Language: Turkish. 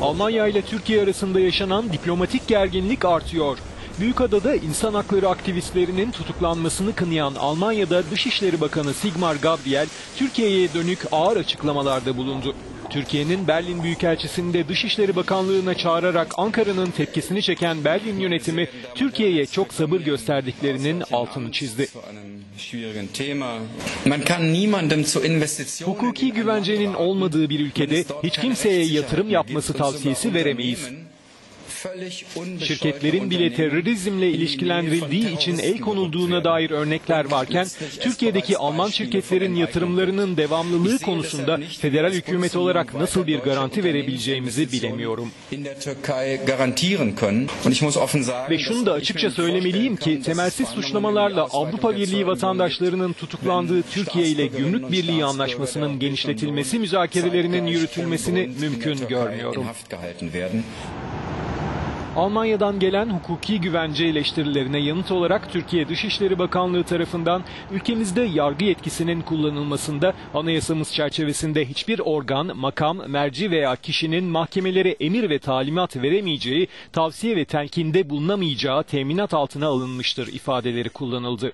Almanya ile Türkiye arasında yaşanan diplomatik gerginlik artıyor. Büyükada'da insan hakları aktivistlerinin tutuklanmasını kınayan Almanya'da Dışişleri Bakanı Sigmar Gabriel, Türkiye'ye dönük ağır açıklamalarda bulundu. Türkiye'nin Berlin Büyükelçisini de Dışişleri Bakanlığı'na çağırarak Ankara'nın tepkisini çeken Berlin yönetimi Türkiye'ye çok sabır gösterdiklerinin altını çizdi. Hukuki güvencenin olmadığı bir ülkede hiç kimseye yatırım yapması tavsiyesi veremeyiz. Şirketlerin bile terörizmle ilişkilendirildiği için el konulduğuna dair örnekler varken Türkiye'deki Alman şirketlerin yatırımlarının devamlılığı konusunda federal hükümet olarak nasıl bir garanti verebileceğimizi bilemiyorum. Ve şunu da açıkça söylemeliyim ki temelsiz suçlamalarla Avrupa Birliği vatandaşlarının tutuklandığı Türkiye ile Gümrük Birliği Anlaşması'nın genişletilmesi müzakerelerinin yürütülmesini mümkün görmüyorum. Almanya'dan gelen hukuki güvence eleştirilerine yanıt olarak Türkiye Dışişleri Bakanlığı tarafından ülkemizde yargı yetkisinin kullanılmasında anayasamız çerçevesinde hiçbir organ, makam, merci veya kişinin mahkemelere emir ve talimat veremeyeceği, tavsiye ve telkinde bulunamayacağı teminat altına alınmıştır ifadeleri kullanıldı.